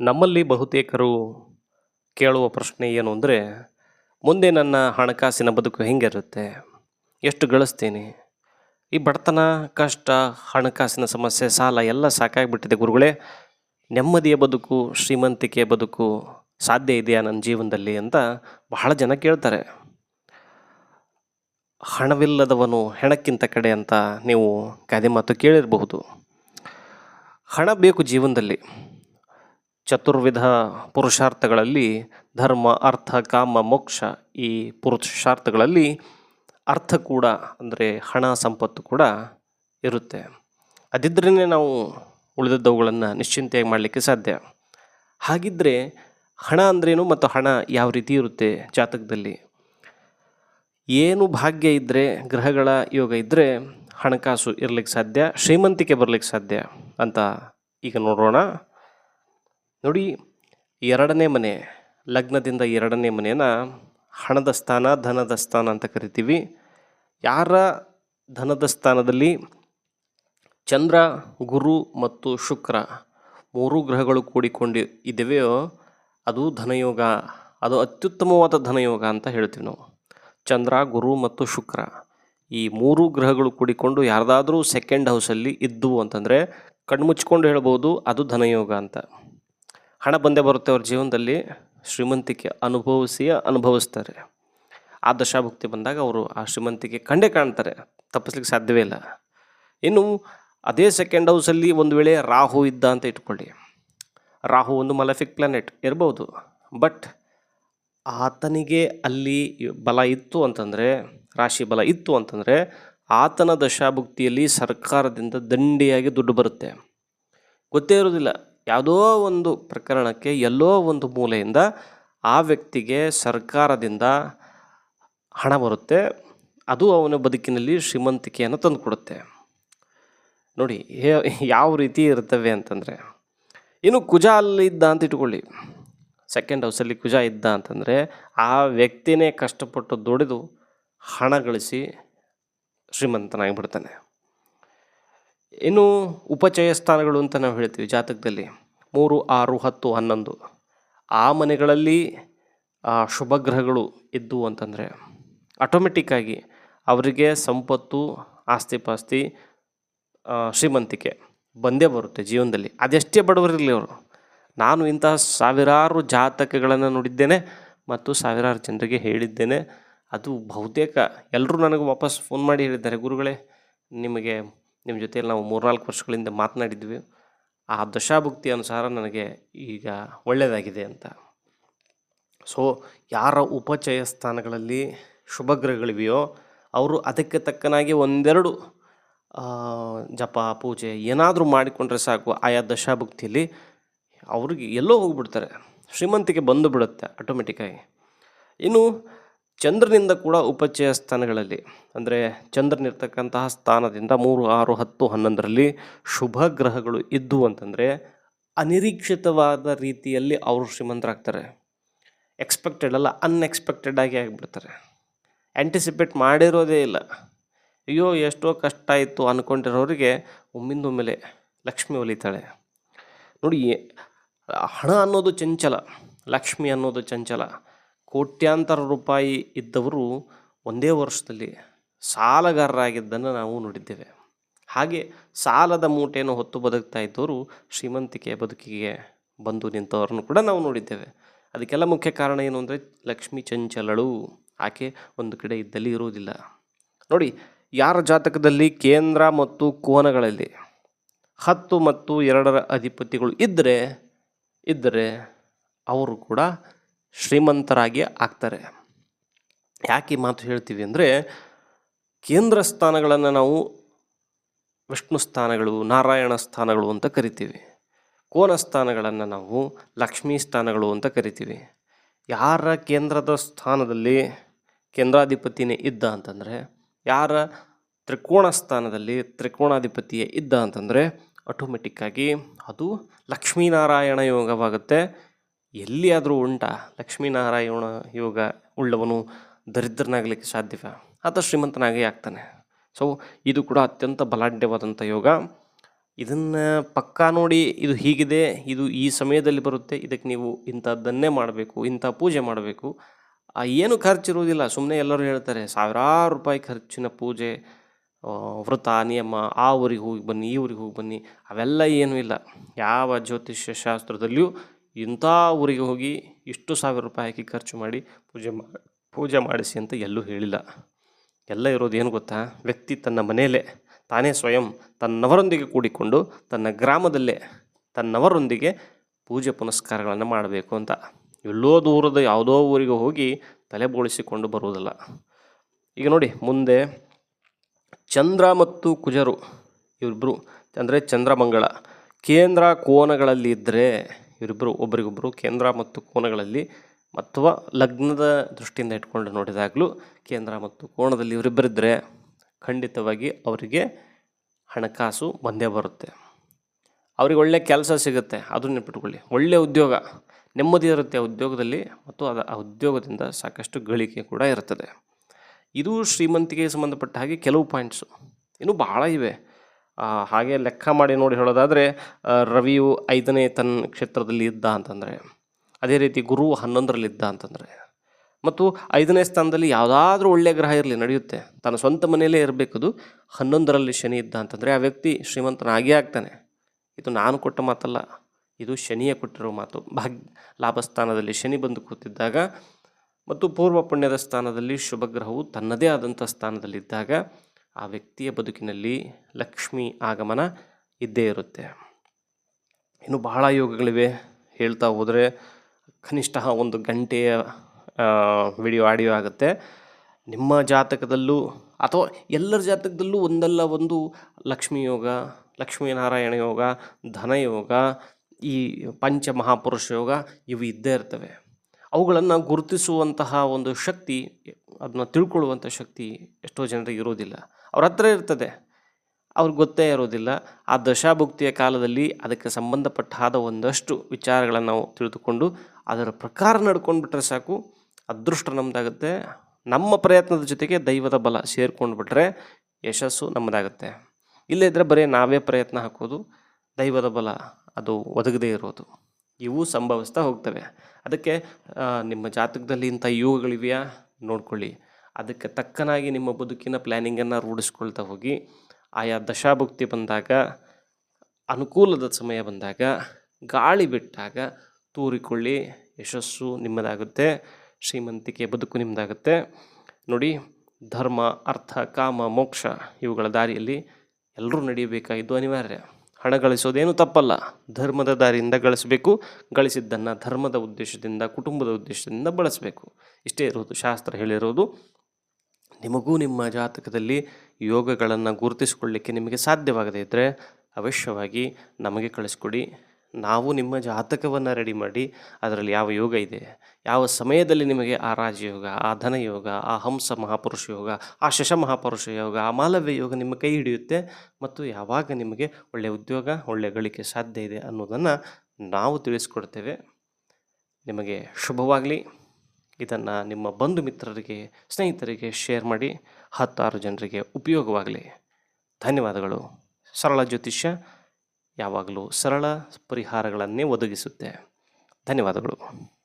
ನಮ್ಮಲ್ಲಿ ಬಹುತೇಕರು ಕೇಳುವ ಪ್ರಶ್ನೆ ಏನು ಅಂದರೆ, ಮುಂದೆ ನನ್ನ ಹಣಕಾಸಿನ ಬದುಕು ಹೆಂಗಿರುತ್ತೆ? ಎಷ್ಟು ಗಳಿಸ್ತೀನಿ? ಈ ಬಡತನ, ಕಷ್ಟ, ಹಣಕಾಸಿನ ಸಮಸ್ಯೆ, ಸಾಲ ಎಲ್ಲ ಸಾಕಾಗಿಬಿಟ್ಟಿದೆ ಗುರುಗಳೇ. ನೆಮ್ಮದಿಯ ಬದುಕು, ಶ್ರೀಮಂತಿಕೆಯ ಬದುಕು ಸಾಧ್ಯ ಇದೆಯಾ ನನ್ನ ಜೀವನದಲ್ಲಿ ಅಂತ ಬಹಳ ಜನ ಕೇಳ್ತಾರೆ. ಹಣವಿಲ್ಲದವನು ಹೆಣಕ್ಕಿಂತ ಕಡೆ ಅಂತ ನೀವು ಗಾದೆ ಮಾತು ಕೇಳಿರಬಹುದು. ಹಣ ಬೇಕು ಜೀವನದಲ್ಲಿ. ಚತುರ್ವಿಧ ಪುರುಷಾರ್ಥಗಳಲ್ಲಿ ಧರ್ಮ, ಅರ್ಥ, ಕಾಮ, ಮೋಕ್ಷ ಈ ಪುರುಷಾರ್ಥಗಳಲ್ಲಿ ಅರ್ಥ ಕೂಡ ಅಂದರೆ ಹಣ, ಸಂಪತ್ತು ಕೂಡ ಇರುತ್ತೆ. ಅದಿದ್ರೇ ನಾವು ಉಳಿದದ್ದವುಗಳನ್ನು ನಿಶ್ಚಿಂತೆಯಾಗಿ ಮಾಡಲಿಕ್ಕೆ ಸಾಧ್ಯ. ಹಾಗಿದ್ದರೆ ಹಣ ಅಂದ್ರೇನು ಮತ್ತು ಹಣ ಯಾವ ರೀತಿ ಇರುತ್ತೆ ಜಾತಕದಲ್ಲಿ? ಏನು ಭಾಗ್ಯ ಇದ್ದರೆ ಗ್ರಹಗಳ ಯೋಗ ಇದ್ದರೆ ಹಣಕಾಸು ಇರಲಿಕ್ಕೆ ಸಾಧ್ಯ, ಶ್ರೀಮಂತಿಕೆ ಬರಲಿಕ್ಕೆ ಸಾಧ್ಯ ಅಂತ ಈಗ ನೋಡೋಣ ನೋಡಿ, ಎರಡನೇ ಮನೆ, ಲಗ್ನದಿಂದ ಎರಡನೇ ಮನೆನ ಹಣದ ಸ್ಥಾನ, ಧನದ ಸ್ಥಾನ ಅಂತ ಕರಿತೀವಿ. ಯಾರ ಧನದ ಸ್ಥಾನದಲ್ಲಿ? ಚಂದ್ರ, ಗುರು ಮತ್ತು ಶುಕ್ರ ಮೂರು ಗ್ರಹಗಳು ಕೂಡಿಕೊಂಡು ಇದ್ದೇವೆಯೋ, ಅದು ಧನಯೋಗ, ಅದು ಅತ್ಯುತ್ತಮವಾದ ಧನಯೋಗ ಅಂತ ಹೇಳ್ತೀವಿ ನಾವು. ಚಂದ್ರ, ಗುರು ಮತ್ತು ಶುಕ್ರ ಈ ಮೂರು ಗ್ರಹಗಳು ಕೂಡಿಕೊಂಡು ಯಾರ್ದಾದರೂ ಸೆಕೆಂಡ್ ಹೌಸಲ್ಲಿ ಇದ್ದವು ಅಂತಂದರೆ ಕಣ್ಮುಚ್ಕೊಂಡು ಹೇಳ್ಬೋದು ಅದು ಧನಯೋಗ ಅಂತ. ಹಣ ಬಂದೇ ಬರುತ್ತೆ ಅವ್ರ ಜೀವನದಲ್ಲಿ, ಶ್ರೀಮಂತಿಕೆ ಅನುಭವಿಸಿಯೇ ಅನುಭವಿಸ್ತಾರೆ. ಆ ದಶಾಭುಕ್ತಿ ಬಂದಾಗ ಅವರು ಆ ಶ್ರೀಮಂತಿಕೆ ಕಂಡೇ ಕಾಣ್ತಾರೆ. ತಪ್ಪಿಸ್ಲಿಕ್ಕೆ ಸಾಧ್ಯವೇ ಇಲ್ಲ. ಇನ್ನು ಅದೇ ಸೆಕೆಂಡ್ ಹೌಸಲ್ಲಿ ಒಂದು ವೇಳೆ ರಾಹು ಇದ್ದ ಅಂತ ಇಟ್ಕೊಳ್ಳಿ. ರಾಹು ಒಂದು ಮಲಫಿಕ್ ಪ್ಲಾನೆಟ್ ಇರ್ಬೋದು. ಬಟ್ ಆತನಿಗೆ ಅಲ್ಲಿ ಬಲ ಇತ್ತು ಅಂತಂದರೆ, ರಾಶಿ ಬಲ ಇತ್ತು ಅಂತಂದರೆ, ಆತನ ದಶಾಭುಕ್ತಿಯಲ್ಲಿ ಸರ್ಕಾರದಿಂದ ದಂಡಿಯಾಗಿ ದುಡ್ಡು ಬರುತ್ತೆ. ಗೊತ್ತೇ ಇರೋದಿಲ್ಲ ಯಾವುದೋ ಒಂದು ಪ್ರಕರಣಕ್ಕೆ ಎಲ್ಲೋ ಒಂದು ಮೂಲೆಯಿಂದ ಆ ವ್ಯಕ್ತಿಗೆ ಸರ್ಕಾರದಿಂದ ಹಣ ಬರುತ್ತೆ. ಅದು ಅವನ ಬದುಕಿನಲ್ಲಿ ಶ್ರೀಮಂತಿಕೆಯನ್ನು ತಂದುಕೊಡುತ್ತೆ. ನೋಡಿ, ಹೇ- ಯಾವ ರೀತಿ ಇರ್ತವೆ ಅಂತಂದರೆ, ಇನ್ನು ಕುಜ ಅಲ್ಲಿ ಇದ್ದ ಅಂತ ಇಟ್ಕೊಳ್ಳಿ. ಸೆಕೆಂಡ್ ಹೌಸಲ್ಲಿ ಕುಜ ಇದ್ದ ಅಂತಂದರೆ, ಆ ವ್ಯಕ್ತಿನೇ ಕಷ್ಟಪಟ್ಟು ದುಡಿದು ಹಣ ಗಳಿಸಿ ಶ್ರೀಮಂತನಾಗಿಬಿಡ್ತಾನೆ. ಇನ್ನು ಉಪಚಯ ಸ್ಥಾನಗಳು ಅಂತ ನಾವು ಹೇಳ್ತೀವಿ ಜಾತಕದಲ್ಲಿ. ಮೂರು, ಆರು, ಹತ್ತು, ಹನ್ನೊಂದು. ಆ ಮನೆಗಳಲ್ಲಿ ಶುಭ ಗ್ರಹಗಳು ಇದ್ದು ಅಂತಂದರೆ ಆಟೋಮೆಟಿಕ್ಕಾಗಿ ಅವರಿಗೆ ಸಂಪತ್ತು ಆಸ್ತಿ ಪಾಸ್ತಿ ಶ್ರೀಮಂತಿಕೆ ಬಂದೇ ಬರುತ್ತೆ ಜೀವನದಲ್ಲಿ. ಅದೆಷ್ಟೇ ಬಡವರಿರಲಿ ಅವರು. ನಾನು ಇಂತಹ ಸಾವಿರಾರು ಜಾತಕಗಳನ್ನು ನೋಡಿದ್ದೇನೆ ಮತ್ತು ಸಾವಿರಾರು ಜನರಿಗೆ ಹೇಳಿದ್ದೇನೆ. ಅದು ಬಹುತೇಕ ಎಲ್ಲರೂ ನನಗೆ ವಾಪಸ್ ಫೋನ್ ಮಾಡಿ ಹೇಳಿದ್ದಾರೆ. ಗುರುಗಳೇ, ನಿಮಗೆ ನಿಮ್ಮ ಜೊತೆಯಲ್ಲಿ ನಾವು ಮೂರ್ನಾಲ್ಕು ವರ್ಷಗಳಿಂದ ಮಾತನಾಡಿದ್ವಿ. ಆ ದಶಾಭುಕ್ತಿ ಅನುಸಾರ ನನಗೆ ಈಗ ಒಳ್ಳೆಯದಾಗಿದೆ ಅಂತ. ಸೊ ಯಾರ ಉಪಚಯ ಸ್ಥಾನಗಳಲ್ಲಿ ಶುಭಗ್ರಹಗಳಿವೆಯೋ ಅವರು ಅದಕ್ಕೆ ತಕ್ಕನಾಗಿ ಒಂದೆರಡು ಜಪ, ಪೂಜೆ ಏನಾದರೂ ಮಾಡಿಕೊಂಡ್ರೆ ಸಾಕು ಆಯಾ ದಶಾಭುಕ್ತಿಯಲ್ಲಿ, ಅವ್ರಿಗೆ ಎಲ್ಲೋ ಹೋಗ್ಬಿಡ್ತಾರೆ. ಶ್ರೀಮಂತಿಕೆ ಬಂದು ಬಿಡುತ್ತೆ ಆಟೋಮೆಟಿಕ್ಕಾಗಿ ಇನ್ನು ಚಂದ್ರನಿಂದ ಕೂಡ ಉಪಚಯ ಸ್ಥಾನಗಳಲ್ಲಿ, ಅಂದರೆ ಚಂದ್ರನಿರ್ತಕ್ಕಂತಹ ಸ್ಥಾನದಿಂದ ಮೂರು, ಆರು, ಹತ್ತು, ಹನ್ನೊಂದರಲ್ಲಿ ಶುಭ ಗ್ರಹಗಳು ಇದ್ದು ಅಂತಂದರೆ ಅನಿರೀಕ್ಷಿತವಾದ ರೀತಿಯಲ್ಲಿ ಅವರು ಶ್ರೀಮಂತರಾಗ್ತಾರೆ. ಎಕ್ಸ್ಪೆಕ್ಟೆಡ್ ಅಲ್ಲ ಅನ್ಎಕ್ಸ್ಪೆಕ್ಟೆಡ್ ಆಗಿ ಆಗಿಬಿಡ್ತಾರೆ. ಆ್ಯಂಟಿಸಿಪೇಟ್ ಮಾಡಿರೋದೇ ಇಲ್ಲ. ಅಯ್ಯೋ, ಎಷ್ಟೋ ಕಷ್ಟ ಇತ್ತು ಅಂದ್ಕೊಂಡಿರೋರಿಗೆ ಒಮ್ಮಿಂದೊಮ್ಮೆಲೆ ಲಕ್ಷ್ಮಿ ಒಲಿತಾಳೆ. ನೋಡಿ, ಹಣ ಅನ್ನೋದು ಚಂಚಲ, ಲಕ್ಷ್ಮಿ ಅನ್ನೋದು ಚಂಚಲ. ಕೋಟ್ಯಾಂತರ ರೂಪಾಯಿ ಇದ್ದವರು ಒಂದೇ ವರ್ಷದಲ್ಲಿ ಸಾಲಗಾರರಾಗಿದ್ದನ್ನು ನಾವು ನೋಡಿದ್ದೇವೆ. ಹಾಗೆ ಸಾಲದ ಮೂಟೆಯನ್ನು ಹೊತ್ತು ಬದುಕ್ತಾ ಇದ್ದವರು ಶ್ರೀಮಂತಿಕೆಯ ಬದುಕಿಗೆ ಬಂದು ನಿಂತವರನ್ನು ಕೂಡ ನಾವು ನೋಡಿದ್ದೇವೆ. ಅದಕ್ಕೆಲ್ಲ ಮುಖ್ಯ ಕಾರಣ ಏನು ಅಂದರೆ ಲಕ್ಷ್ಮಿ ಚಂಚಲಳು. ಆಕೆ ಒಂದು ಕಡೆ ಇದ್ದಲ್ಲಿ ಇರುವುದಿಲ್ಲ. ನೋಡಿ, ಯಾರ ಜಾತಕದಲ್ಲಿ ಕೇಂದ್ರ ಮತ್ತು ಕೋನಗಳಲ್ಲಿ ಹತ್ತು ಮತ್ತು ಎರಡರ ಅಧಿಪತಿಗಳು ಇದ್ದರೆ ಇದ್ದರೆ ಅವರು ಕೂಡ ಶ್ರೀಮಂತರಾಗಿ ಆಗ್ತಾರೆ. ಯಾಕೆ ಮಾತು ಹೇಳ್ತೀವಿ ಅಂದರೆ, ಕೇಂದ್ರ ಸ್ಥಾನಗಳನ್ನು ನಾವು ವಿಷ್ಣು ಸ್ಥಾನಗಳು, ನಾರಾಯಣ ಸ್ಥಾನಗಳು ಅಂತ ಕರಿತೀವಿ. ಕೋನ ಸ್ಥಾನಗಳನ್ನು ನಾವು ಲಕ್ಷ್ಮೀ ಸ್ಥಾನಗಳು ಅಂತ ಕರಿತೀವಿ. ಯಾರ ಕೇಂದ್ರದ ಸ್ಥಾನದಲ್ಲಿ ಕೇಂದ್ರಾಧಿಪತಿನೇ ಇದ್ದ ಅಂತಂದರೆ, ಯಾರ ತ್ರಿಕೋಣ ಸ್ಥಾನದಲ್ಲಿ ತ್ರಿಕೋಣಾಧಿಪತಿಯೇ ಇದ್ದ ಅಂತಂದರೆ ಆಟೋಮೆಟಿಕ್ಕಾಗಿ ಅದು ಲಕ್ಷ್ಮೀನಾರಾಯಣ ಯೋಗವಾಗುತ್ತೆ. ಎಲ್ಲಿಯಾದರೂ ಉಂಟಾ ಲಕ್ಷ್ಮೀನಾರಾಯಣ ಯೋಗ ಉಳ್ಳವನು ದರಿದ್ರನಾಗಲಿಕ್ಕೆ ಸಾಧ್ಯವ. ಆತ ಶ್ರೀಮಂತನಾಗೇ ಆಗ್ತಾನೆ. ಸೊ ಇದು ಕೂಡ ಅತ್ಯಂತ ಬಲಾಢ್ಯವಾದಂಥ ಯೋಗ. ಇದನ್ನು ಪಕ್ಕಾ ನೋಡಿ ಇದು ಹೀಗಿದೆ, ಇದು ಈ ಸಮಯದಲ್ಲಿ ಬರುತ್ತೆ, ಇದಕ್ಕೆ ನೀವು ಇಂಥದ್ದನ್ನೇ ಮಾಡಬೇಕು, ಇಂಥ ಪೂಜೆ ಮಾಡಬೇಕು. ಏನು ಖರ್ಚಿರುವುದಿಲ್ಲ ಸುಮ್ಮನೆ ಎಲ್ಲರೂ ಹೇಳ್ತಾರೆ, ಸಾವಿರಾರು ರೂಪಾಯಿ ಖರ್ಚಿನ ಪೂಜೆ ವೃತ ನಿಯಮ, ಆ ಊರಿಗೆ ಹೋಗಿ ಬನ್ನಿ, ಈ ಊರಿಗೆ ಹೋಗಿ ಬನ್ನಿ, ಅವೆಲ್ಲ ಏನೂ ಇಲ್ಲ. ಯಾವ ಜ್ಯೋತಿಷ್ಯ ಶಾಸ್ತ್ರದಲ್ಲಿಯೂ ಇಂಥ ಊರಿಗೆ ಹೋಗಿ ಇಷ್ಟು ಸಾವಿರ ರೂಪಾಯಿ ಹಾಕಿ ಖರ್ಚು ಮಾಡಿ ಪೂಜೆ ಮಾ, ಪೂಜೆ ಮಾಡಿಸಿ ಅಂತ ಎಲ್ಲೂ ಹೇಳಿಲ್ಲ. ಎಲ್ಲ ಇರೋದು ಏನು ಗೊತ್ತಾ? ವ್ಯಕ್ತಿ ತನ್ನ ಮನೆಯಲ್ಲೇ ತಾನೇ ಸ್ವಯಂ ತನ್ನವರೊಂದಿಗೆ ಕೂಡಿಕೊಂಡು ತನ್ನ ಗ್ರಾಮದಲ್ಲೇ ತನ್ನವರೊಂದಿಗೆ ಪೂಜೆ ಪುನಸ್ಕಾರಗಳನ್ನು ಮಾಡಬೇಕು ಅಂತ. ಎಲ್ಲೋ ದೂರದ ಯಾವುದೋ ಊರಿಗೆ ಹೋಗಿ ತಲೆ ಬೋಳಿಸಿಕೊಂಡು ಬರುವುದಿಲ್ಲ. ಈಗ ನೋಡಿ, ಮುಂದೆ ಚಂದ್ರ ಮತ್ತು ಕುಜರು ಇವರಿಬ್ಬರು ಅಂದರೆ ಚಂದ್ರಮಂಗಳ ಕೇಂದ್ರ ಕೋನಗಳಲ್ಲಿ ಇದ್ದರೆ ಇವರಿಬ್ಬರು ಒಬ್ಬರಿಗೊಬ್ಬರು ಕೇಂದ್ರ ಮತ್ತು ಕೋನಗಳಲ್ಲಿ ಅಥವಾ ಲಗ್ನದ ದೃಷ್ಟಿಯಿಂದ ಇಟ್ಕೊಂಡು ನೋಡಿದಾಗಲೂ ಕೇಂದ್ರ ಮತ್ತು ಕೋಣದಲ್ಲಿ ಇವರಿಬ್ಬರಿದ್ದರೆ ಖಂಡಿತವಾಗಿ ಅವರಿಗೆ ಹಣಕಾಸು ಬಂದೇ ಬರುತ್ತೆ. ಅವ್ರಿಗೆ ಒಳ್ಳೆಯ ಕೆಲಸ ಸಿಗುತ್ತೆ, ಅದನ್ನ ನೆನ್ಪಿಟ್ಕೊಳ್ಳಿ. ಒಳ್ಳೆಯ ಉದ್ಯೋಗ, ನೆಮ್ಮದಿ ಇರುತ್ತೆ ಆ ಉದ್ಯೋಗದಲ್ಲಿ ಮತ್ತು ಅದು ಆ ಉದ್ಯೋಗದಿಂದ ಸಾಕಷ್ಟು ಗಳಿಕೆ ಕೂಡ ಇರುತ್ತದೆ ಇದು ಶ್ರೀಮಂತಿಗೆ ಸಂಬಂಧಪಟ್ಟ ಹಾಗೆ ಕೆಲವು ಪಾಯಿಂಟ್ಸು ಇನ್ನೂ ಬಹಳ ಇವೆ. ಹಾಗೆ ಲೆಕ್ಕ ಮಾಡಿ ನೋಡಿ ಹೇಳೋದಾದರೆ ರವಿಯು ಐದನೇ ತನ್ನ ಕ್ಷೇತ್ರದಲ್ಲಿ ಇದ್ದ ಅಂತಂದರೆ, ಅದೇ ರೀತಿ ಗುರು ಹನ್ನೊಂದರಲ್ಲಿದ್ದ ಅಂತಂದರೆ. ಮತ್ತು ಐದನೇ ಸ್ಥಾನದಲ್ಲಿ ಯಾವುದಾದ್ರೂ ಒಳ್ಳೆಯ ಗ್ರಹ ಇರಲಿ, ನಡೆಯುತ್ತೆ. ತನ್ನ ಸ್ವಂತ ಮನೆಯಲ್ಲೇ ಇರಬೇಕದು ಹನ್ನೊಂದರಲ್ಲಿ ಶನಿ ಇದ್ದ ಅಂತಂದರೆ ಆ ವ್ಯಕ್ತಿ ಶ್ರೀಮಂತನಾಗೇ ಆಗ್ತಾನೆ. ಇದು ನಾನು ಕೊಟ್ಟ ಮಾತಲ್ಲ, ಇದು ಶನಿಯೇ ಕೊಟ್ಟಿರೋ ಮಾತು. ಭಾಗ್ಯ ಲಾಭಸ್ಥಾನದಲ್ಲಿ ಶನಿ ಬಂದು ಕೂತಿದ್ದಾಗ ಮತ್ತು ಪೂರ್ವ ಪುಣ್ಯದ ಸ್ಥಾನದಲ್ಲಿ ಶುಭಗ್ರಹವು ತನ್ನದೇ ಆದಂಥ ಸ್ಥಾನದಲ್ಲಿದ್ದಾಗ ಆ ವ್ಯಕ್ತಿಯ ಬದುಕಿನಲ್ಲಿ ಲಕ್ಷ್ಮಿ ಆಗಮನ ಇದ್ದೇ ಇರುತ್ತೆ. ಇನ್ನು ಬಹಳ ಯೋಗಗಳಿವೆ ಹೇಳ್ತಾ ಹೋದರೆ ಕನಿಷ್ಠ ಒಂದು ಗಂಟೆಯ ವಿಡಿಯೋ ಆಡಿಯೋ ಆಗುತ್ತೆ. ನಿಮ್ಮ ಜಾತಕದಲ್ಲೂ ಅಥವಾ ಎಲ್ಲರ ಜಾತಕದಲ್ಲೂ ಒಂದಲ್ಲ ಒಂದು ಲಕ್ಷ್ಮೀ ಯೋಗ, ಲಕ್ಷ್ಮೀನಾರಾಯಣ ಯೋಗ ಧನಯೋಗ ಈ ಪಂಚ ಮಹಾಪುರುಷ ಯೋಗ ಇವು ಇದ್ದೇ ಇರ್ತವೆ. ಅವುಗಳನ್ನು ಗುರುತಿಸುವಂತಹ ಒಂದು ಶಕ್ತಿ, ಅದನ್ನ ತಿಳ್ಕೊಳ್ಳುವಂಥ ಶಕ್ತಿ ಎಷ್ಟೋ ಜನರಿಗೆ ಇರೋದಿಲ್ಲ. ಅವ್ರ ಹತ್ರ ಇರ್ತದೆ. ಅವ್ರಿಗೆ ಗೊತ್ತೇ ಇರೋದಿಲ್ಲ. ಆ ದಶಾಭುಕ್ತಿಯ ಕಾಲದಲ್ಲಿ ಅದಕ್ಕೆ ಸಂಬಂಧಪಟ್ಟಾದ ಒಂದಷ್ಟು ವಿಚಾರಗಳನ್ನು ನಾವು ತಿಳಿದುಕೊಂಡು ಅದರ ಪ್ರಕಾರ ನಡ್ಕೊಂಡು ಬಿಟ್ರೆ ಸಾಕು. ಅದೃಷ್ಟ ನಮ್ಮದಾಗುತ್ತೆ ನಮ್ಮ ಪ್ರಯತ್ನದ ಜೊತೆಗೆ ದೈವದ ಬಲ ಸೇರ್ಕೊಂಡು ಬಿಟ್ರೆ ಯಶಸ್ಸು ನಮ್ಮದಾಗುತ್ತೆ ಇಲ್ಲದಿದ್ದರೆ ಬರೀ ನಾವೇ ಪ್ರಯತ್ನ ಹಾಕೋದು, ದೈವದ ಬಲ ಅದು ಒದಗದೇ ಇರೋದು. ಇವು ಸಂಭವಿಸ್ತಾ ಹೋಗ್ತವೆ. ಅದಕ್ಕೆ ನಿಮ್ಮ ಜಾತಕದಲ್ಲಿ ಇಂಥ ಯೋಗಗಳಿವೆಯಾ? ನೋಡ್ಕೊಳ್ಳಿ. ಅದಕ್ಕೆ ತಕ್ಕನಾಗಿ ನಿಮ್ಮ ಬದುಕಿನ ಪ್ಲ್ಯಾನಿಂಗನ್ನು ರೂಢಿಸ್ಕೊಳ್ತಾ ಹೋಗಿ, ಆಯಾ ದಶಾಭುಕ್ತಿ ಬಂದಾಗ, ಅನುಕೂಲದ ಸಮಯ ಬಂದಾಗ, ಗಾಳಿ ಬಿಟ್ಟಾಗ ತೂರಿಕೊಳ್ಳಿ. ಯಶಸ್ಸು ನಿಮ್ಮದಾಗುತ್ತೆ, ಶ್ರೀಮಂತಿಕೆ ಬದುಕು ನಿಮ್ಮದಾಗುತ್ತೆ. ನೋಡಿ, ಧರ್ಮ, ಅರ್ಥ, ಕಾಮ, ಮೋಕ್ಷ ಇವುಗಳ ದಾರಿಯಲ್ಲಿ ಎಲ್ಲರೂ ನಡೆಯಬೇಕಾಗಿದ್ದು ಅನಿವಾರ್ಯ. ಹಣ ಗಳಿಸೋದೇನು ತಪ್ಪಲ್ಲ. ಧರ್ಮದ ದಾರಿಯಿಂದ ಗಳಿಸಬೇಕು, ಗಳಿಸಿದ್ದನ್ನು ಧರ್ಮದ ಉದ್ದೇಶದಿಂದ, ಕುಟುಂಬದ ಉದ್ದೇಶದಿಂದ ಬಳಸಬೇಕು. ಇಷ್ಟೇ ಇರೋದು ಶಾಸ್ತ್ರ ಹೇಳಿರೋದು. ನಿಮಗೂ ನಿಮ್ಮ ಜಾತಕದಲ್ಲಿ ಯೋಗಗಳನ್ನು ಗುರುತಿಸಿಕೊಳ್ಳಿಕ್ಕೆ ನಿಮಗೆ ಸಾಧ್ಯವಾಗದೇ ಇದ್ದರೆ ಅವಶ್ಯವಾಗಿ ನಮಗೆ ಕಳಿಸ್ಕೊಡಿ. ನಾವು ನಿಮ್ಮ ಜಾತಕವನ್ನು ರೆಡಿ ಮಾಡಿ ಅದರಲ್ಲಿ ಯಾವ ಯೋಗ ಇದೆ, ಯಾವ ಸಮಯದಲ್ಲಿ ನಿಮಗೆ ಆ ರಾಜಯೋಗ, ಆ ಧನಯೋಗ, ಆ ಹಂಸ ಮಹಾಪುರುಷ ಯೋಗ, ಆ ಶಶ ಮಹಾಪುರುಷ ಯೋಗ, ಆ ಮಾಲವ್ಯ ಯೋಗ ನಿಮ್ಮ ಕೈ ಹಿಡಿಯುತ್ತೆ ಮತ್ತು ಯಾವಾಗ ನಿಮಗೆ ಒಳ್ಳೆಯ ಉದ್ಯೋಗ ಒಳ್ಳೆಯ ಗಳಿಕೆ ಸಾಧ್ಯ ಇದೆ ಅನ್ನೋದನ್ನು ನಾವು ತಿಳಿಸ್ಕೊಡ್ತೇವೆ. ನಿಮಗೆ ಶುಭವಾಗಲಿ. ಇದನ್ನು ನಿಮ್ಮ ಬಂಧು ಮಿತ್ರರಿಗೆ, ಸ್ನೇಹಿತರಿಗೆ ಶೇರ್ ಮಾಡಿ ಹತ್ತಾರು ಜನರಿಗೆ ಉಪಯೋಗವಾಗಲಿ. ಧನ್ಯವಾದಗಳು. ಸರಳ ಜ್ಯೋತಿಷ್ಯ ಯಾವಾಗಲೂ ಸರಳ ಪರಿಹಾರಗಳನ್ನೇ ಒದಗಿಸುತ್ತೆ. ಧನ್ಯವಾದಗಳು.